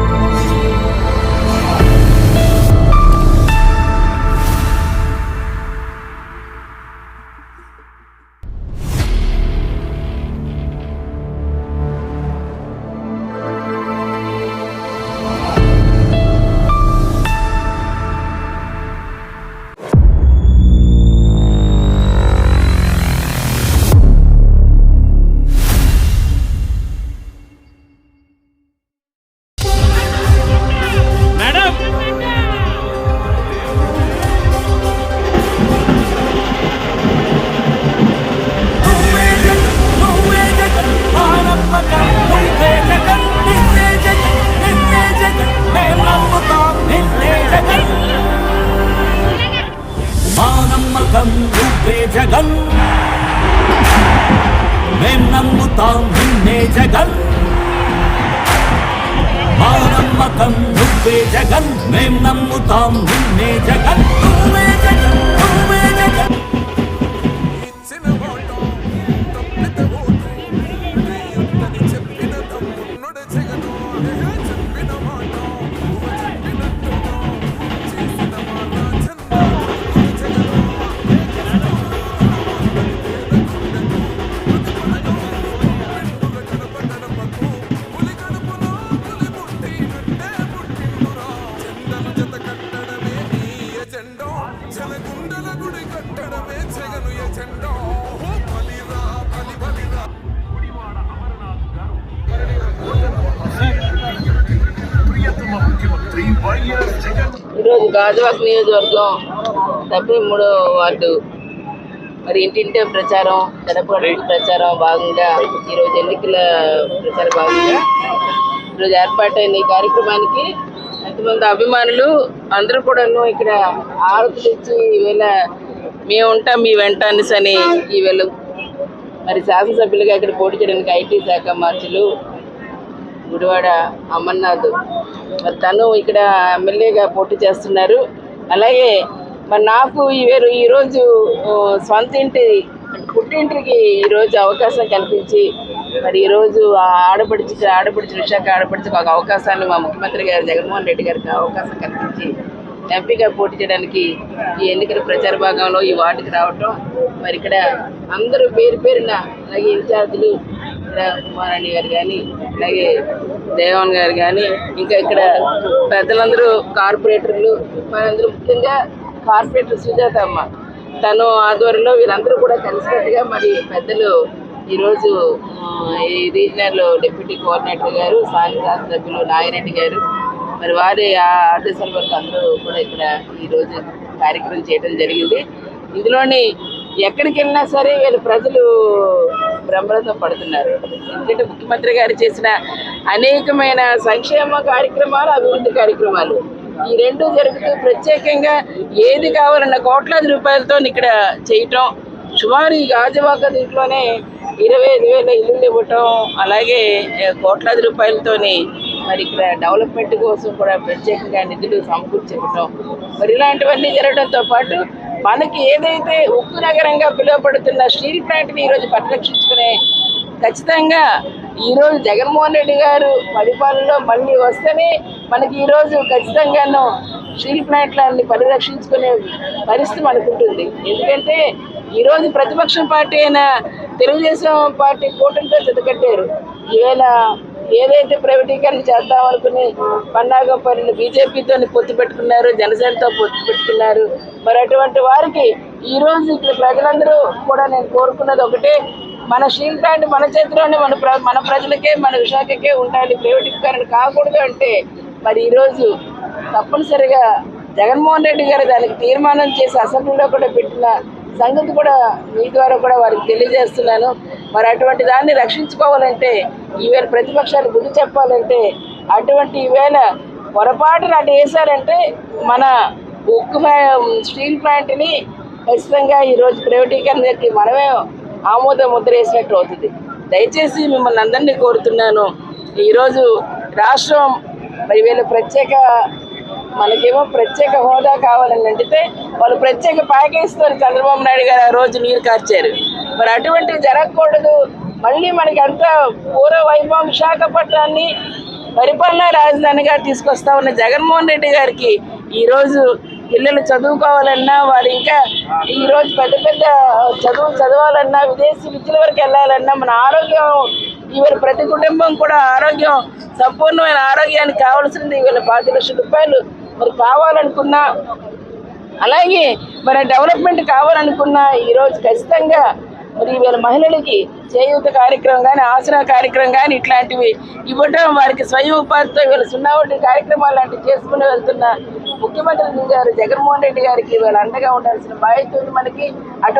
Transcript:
Madam మానమ్మకం నువ్వే జగన్ మేం నమ్ముతాం నిన్నే జగన్ మానమ్మకం నువ్వే జగన్ మేం నమ్ముతాం నిన్నే జగన్ నువ్వే జగన్ జగను బలిరా బలి బలిరా ఈరోజు గాజువాక్ నియోజకవర్గం డెబ్బై మూడో వార్డు. మరి ఇంటింటే ప్రచారం గడపగడప ప్రచారం భాగంగా ఈరోజు ఎన్నికల ప్రచారం భాగంగా ఈరోజు ఏర్పాటైన ఈ కార్యక్రమానికి ఎంతమంది అభిమానులు అందరూ కూడాను ఇక్కడ ఆరతులు ఇచ్చి ఈవేళ మేము ఉంటాం మీ వెంట అనేసి ఈ ఈవేళ మరి శాసనసభ్యులుగా ఇక్కడ పోటీ చేయడానికి ఐటీ శాఖ మార్చులు గుడివాడ అమర్నాథ్. మరి తను ఇక్కడ ఎమ్మెల్యేగా పోటీ చేస్తున్నారు. అలాగే మరి నాకు ఈ వేరు ఈరోజు సొంత ఇంటి పుట్టింటికి ఈరోజు అవకాశం కల్పించి మరి ఈరోజు ఆ ఆడపడిచి ఆడపడిచి విశాఖ ఆడపడిచి ఒక అవకాశాన్ని మా ముఖ్యమంత్రి గారు జగన్మోహన్ రెడ్డి గారికి అవకాశం కల్పించి ఎంపీగా పోటీ చేయడానికి ఈ ఎన్నికల ప్రచార భాగంలో ఈ వార్డుకి రావటం మరి ఇక్కడ అందరూ పేరు పేరున అలాగే ఇన్ఛార్జీలు ఇక్కడ కుమారాణి గారు కానీ అలాగే దేవన్ గారు కానీ ఇంకా ఇక్కడ పెద్దలందరూ కార్పొరేటర్లు మనందరూ ముఖ్యంగా కార్పొరేటర్ సుజాత అమ్మ. తను ఆధ్వర్యంలో వీరందరూ కూడా కలిసినట్టుగా మరి పెద్దలు ఈరోజు ఈ రీజనల్ డిప్యూటీ కోఆర్డినేటర్ గారు స్థానిక శాసనసభ్యులు నాగిరెడ్డి గారు మరి వారి ఆ ఆదేశాల వరకు అందరూ కూడా ఇక్కడ ఈరోజు కార్యక్రమం చేయడం జరిగింది. ఇందులోని ఎక్కడికి వెళ్ళినా సరే వీళ్ళు ప్రజలు బ్రహ్మరథం పడుతున్నారు. ఎందుకంటే ముఖ్యమంత్రి గారు చేసిన అనేకమైన సంక్షేమ కార్యక్రమాలు అభివృద్ధి కార్యక్రమాలు. ఈ రెండు జరుగుతూ ప్రత్యేకంగా ఏది కావాలన్న కోట్లాది రూపాయలతో ఇక్కడ చేయటం సుమారు ఈ గాజువాక దీంట్లోనే ఇరవై ఐదు వేల ఇల్లులు ఇవ్వటం అలాగే కోట్లాది రూపాయలతోని మరి ఇక్కడ డెవలప్మెంట్ కోసం కూడా ప్రత్యేకంగా నిధులు సమకూర్చడం మరి ఇలాంటివన్నీ జరగడంతో పాటు మనకి ఏదైతే ఉక్కు నగరంగా పిలువబడుతున్న స్టీల్ ప్లాంట్ని ఈరోజు పరిరక్షించుకునే ఖచ్చితంగా ఈరోజు జగన్మోహన్ రెడ్డి గారు పరిపాలనలో మళ్ళీ వస్తేనే మనకి ఈరోజు ఖచ్చితంగాను స్టీల్ ప్లాంట్లన్నీ పరిరక్షించుకునే పరిస్థితి మనకు ఉంటుంది ఎందుకంటే ఈరోజు ప్రతిపక్షం పార్టీ అయిన తెలుగుదేశం పార్టీ కూటమితో జతకట్టారు ఈవేళ ఏదైతే ప్రైవేటీకరణ చేద్దాం అనుకుని పన్నాగపల్లి బీజేపీతో పొత్తు పెట్టుకున్నారు జనసేనతో పొత్తు పెట్టుకున్నారు మరి అటువంటి వారికి ఈరోజు ఇక్కడ ప్రజలందరూ కూడా నేను కోరుకున్నది ఒకటే మన స్టీల్ ప్లాంట్ మన చేతిలోనే మన ప్ర మన ప్రజలకే మన విశాఖకే ఉండాలి. ప్రైవేటీకరణ కాకూడదు అంటే మరి ఈరోజు తప్పనిసరిగా జగన్మోహన్ రెడ్డి గారు దానికి తీర్మానం చేసి అసెంబ్లీలో కూడా పెట్టిన సంగతి కూడా మీ ద్వారా కూడా వారికి తెలియజేస్తున్నాను. మరి అటువంటి దాన్ని రక్షించుకోవాలంటే ఈవేళ ప్రతిపక్షాలు బుద్ధి చెప్పాలంటే అటువంటి ఈవేళ పొరపాటున అటు వేశారంటే మన ఉక్కు స్టీల్ ప్లాంట్ని ఖచ్చితంగా ఈరోజు ప్రైవేటీకరణకి మనమే ఆమోద ముద్ర వేసినట్టు అవుతుంది. దయచేసి మిమ్మల్ని అందరినీ కోరుతున్నాను. ఈరోజు రాష్ట్రం మరి ప్రత్యేక మనకేమో ప్రత్యేక హోదా కావాలని అంటే వాళ్ళు ప్రత్యేక ప్యాకేజ్తో చంద్రబాబు నాయుడు గారు ఆ రోజు నీరు కార్చారు. మరి అటువంటివి జరగకూడదు. మళ్ళీ మనకి అంతా పూర్వ వైభవం విశాఖపట్నాన్ని పరిపాలనా రాజధానిగా తీసుకొస్తా ఉన్న జగన్మోహన్ రెడ్డి గారికి ఈరోజు పిల్లలు చదువుకోవాలన్నా వారు ఇంకా ఈరోజు పెద్ద పెద్ద చదువు చదవాలన్నా విదేశీ విద్యల వరకు వెళ్ళాలన్నా మన ఆరోగ్యం ఇవాళ ప్రతి కుటుంబం కూడా ఆరోగ్యం సంపూర్ణమైన ఆరోగ్యానికి కావాల్సింది ఇవాళ పాతి లక్షల రూపాయలు మరి కావాలనుకున్నా అలాగే మన డెవలప్మెంట్ కావాలనుకున్న ఈరోజు ఖచ్చితంగా మరి వీళ్ళ మహిళలకి చేయూత కార్యక్రమం కానీ ఆసరా కార్యక్రమం కానీ ఇట్లాంటివి ఇవ్వటం వారికి స్వయం ఉపాధితో వీళ్ళ సున్నా ఒకటి కార్యక్రమాలు లాంటివి చేసుకుని వెళ్తున్న ముఖ్యమంత్రి గారు జగన్మోహన్ రెడ్డి గారికి వీళ్ళ అండగా ఉండాల్సిన బాధ్యత మనకి. అటు